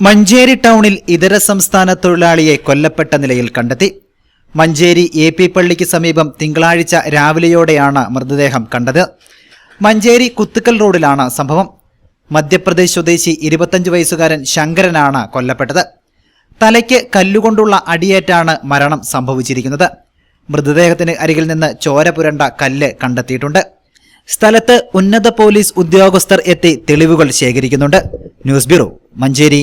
മഞ്ചേരി ടൗണിൽ ഇതര സംസ്ഥാന തൊഴിലാളിയെ കൊല്ലപ്പെട്ട നിലയിൽ കണ്ടെത്തി. മഞ്ചേരി എ പി പള്ളിക്ക് സമീപം തിങ്കളാഴ്ച രാവിലെയോടെയാണ് മൃതദേഹം കണ്ടത്. മഞ്ചേരി കുത്തുക്കൽ റോഡിലാണ് സംഭവം. മധ്യപ്രദേശ് സ്വദേശി ഇരുപത്തഞ്ച് വയസ്സുകാരൻ ശങ്കരനാണ് കൊല്ലപ്പെട്ടത്. തലയ്ക്ക് കല്ലുകൊണ്ടുള്ള അടിയേറ്റാണ് മരണം സംഭവിച്ചിരിക്കുന്നത്. മൃതദേഹത്തിന് അരികിൽ നിന്ന് ചോര പുരണ്ട കല്ല് കണ്ടെത്തിയിട്ടുണ്ട്. സ്ഥലത്ത് ഉന്നത പോലീസ് ഉദ്യോഗസ്ഥർ എത്തി തെളിവുകൾ ശേഖരിക്കുന്നുണ്ട്. News bureau Manjeri.